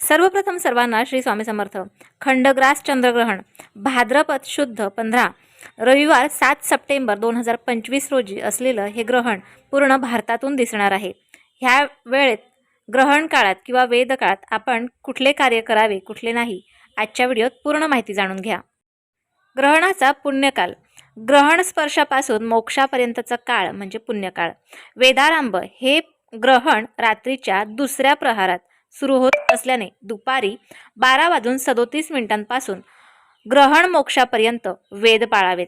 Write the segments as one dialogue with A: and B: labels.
A: सर्वप्रथम सर्वांना श्री स्वामी समर्थ. खंडग्रास चंद्रग्रहण. भाद्रपद शुद्ध पंधरा. रविवार सात सप्टेंबर दोन हजार पंचवीस रोजी असलेलं हे ग्रहण पूर्ण भारतातून दिसणार आहे. ह्या वेळेत ग्रहण काळात किंवा वेद काळात आपण कुठले कार्य करावे कुठले नाही आजच्या व्हिडिओत पूर्ण माहिती जाणून घ्या. ग्रहणाचा पुण्यकाल. ग्रहण स्पर्शापासून मोक्षापर्यंतचा काळ म्हणजे पुण्यकाळ. वेदारंभ हे ग्रहण रात्रीच्या दुसऱ्या प्रहारात सुरू होत असल्याने दुपारी बारा वाजून सदोतीस मिनिटांपासून ग्रहण मोक्षापर्यंत वेद पाळावेत.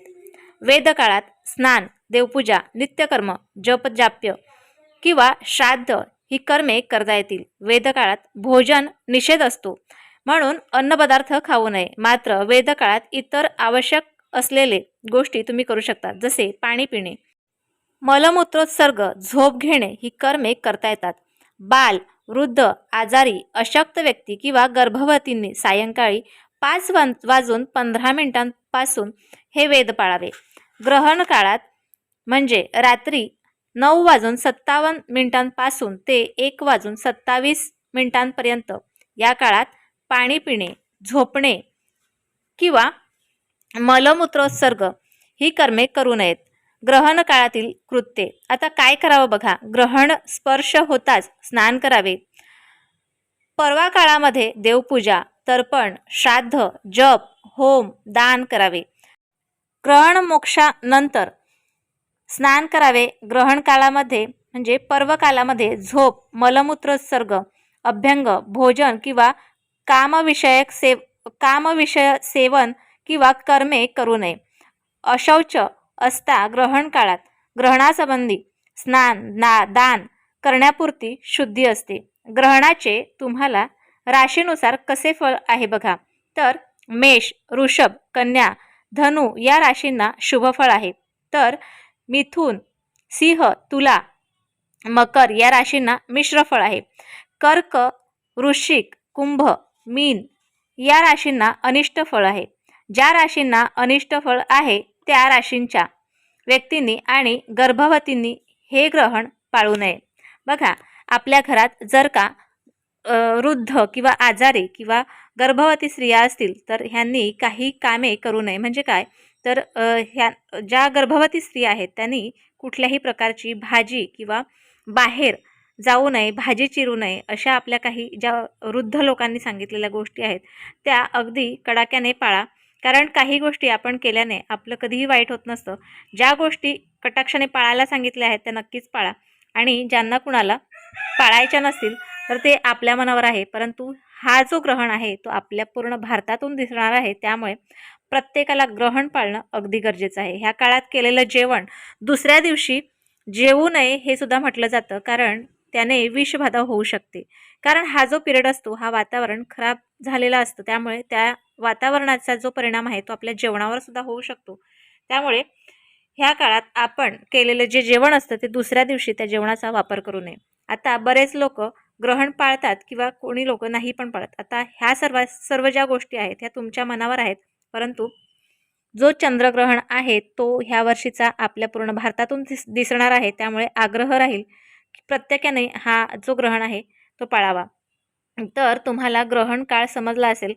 A: वेदकाळात स्नान देवपूजा नित्यकर्म जपजाप्य किंवा श्राद्ध ही कर्मे करता येतील. वेदकाळात भोजन निषेध असतो. म्हणून अन्नपदार्थ खाऊ नये. मात्र वेदकाळात इतर आवश्यक असलेले गोष्टी तुम्ही करू शकता जसे पाणी पिणे. मलमूत्रोत्सर्ग झोप घेणे ही कर्मे करता येतात. बाल वृद्ध आजारी अशक्त व्यक्ती किंवा गर्भवतींनी सायंकाळी पाच वा वाजून पंधरा मिनिटांपासून हे वेद पाळावे. ग्रहण काळात म्हणजे रात्री नऊ वाजून सत्तावन्न मिनिटांपासून ते एक वाजून सत्तावीस मिनिटांपर्यंत. या काळात पाणी पिणे झोपणे किंवा मलमूत्रोत्सर्ग ही कर्मे करू नयेत. ग्रहण काळातील कृत्ये. आता काय करावं बघा. ग्रहण स्पर्श होताच स्नान करावे. परवा काळामध्ये देवपूजा तर्पण श्राद्ध जप होम दान करावे. ग्रहण मोक्षानंतर स्नान करावे. ग्रहण काळामध्ये म्हणजे पर्व कालामध्ये झोप मलमूत्रोत्सर्ग अभ्यंग भोजन किंवा कामविषयक सेव कामविषय सेवन किंवा कर्मे करू नये. अशौच असता ग्रहण काळात. ग्रहणासंबंधी स्नान ना दान करण्यापुरती शुद्धी असते. ग्रहणाचे तुम्हाला राशीनुसार कसे फळ आहे बघा. तर मेष ऋषभ कन्या धनु या राशींना शुभफळ आहे. तर मिथून सिंह तुला मकर या राशींना मिश्र फळ आहे. कर्क वृश्चिक कुंभ मीन या राशींना अनिष्ट फळ आहे. ज्या राशींना अनिष्ट फळ आहे त्या राशींच्या व्यक्तींनी आणि गर्भवतींनी हे ग्रहण पाळू नये. बघा आपल्या घरात जर का वृद्ध किंवा आजारी किंवा गर्भवती स्त्रिया असतील तर ह्यांनी काही कामे करू नये. म्हणजे काय? तर ह्या ज्या गर्भवती स्त्रिया आहेत त्यांनी कुठल्याही प्रकारची भाजी किंवा बाहेर जाऊ नये भाजी चिरू नये अशा आपल्या काही ज्या वृद्ध लोकांनी सांगितलेल्या गोष्टी आहेत त्या अगदी कडाक्याने पाळा. कारण काही गोष्टी आपण केल्याने आपलं कधीही वाईट होत नसतं. ज्या गोष्टी कटाक्षाने पाळायला सांगितल्या आहेत त्या नक्कीच पाळा. आणि ज्यांना कुणाला पाळायच्या नसतील तर ते आपल्या मनावर आहे. परंतु हा जो ग्रहण आहे तो आपल्या पूर्ण भारतातून दिसणार आहे. त्यामुळे प्रत्येकाला ग्रहण पाळणं अगदी गरजेचं आहे. ह्या काळात केलेलं जेवण दुसऱ्या दिवशी जेवू नये हे सुद्धा म्हटलं जातं. कारण त्याने विषबाधा होऊ शकते. कारण हा जो पिरियड असतो हा वातावरण खराब झालेला असतं. त्यामुळे त्या वातावरणाचा जो परिणाम आहे तो आपल्या जेवणावर सुद्धा होऊ शकतो. त्यामुळे ह्या काळात आपण केलेलं जे जेवण असतं ते दुसऱ्या दिवशी त्या जेवणाचा वापर करू नये. आता बरेच लोक ग्रहण पाळतात किंवा कोणी लोक नाही पण पाळत. आता ह्या सर्व सर्व ज्या गोष्टी आहेत ह्या तुमच्या मनावर आहेत. परंतु जो चंद्रग्रहण आहे तो ह्या वर्षीचा आपल्या पूर्ण भारतातून दिस दिसणार आहे. त्यामुळे आग्रह राहील की प्रत्येकाने हा जो ग्रहण आहे तो पाळावा. तर तुम्हाला ग्रहण काळ समजला असेल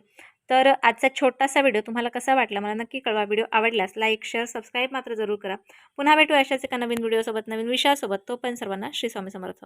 A: तर आजचा छोटासा व्हिडिओ तुम्हाला कसा वाटला मला नक्की कळवा. व्हिडिओ आवडल्यास लाईक शेअर सबस्क्राईब मात्र जरूर करा. पुन्हा भेटू अशाच एका नवीन व्हिडिओसोबत नवीन विषयासोबत. तो पण सर्वांना श्री स्वामी समर्थ.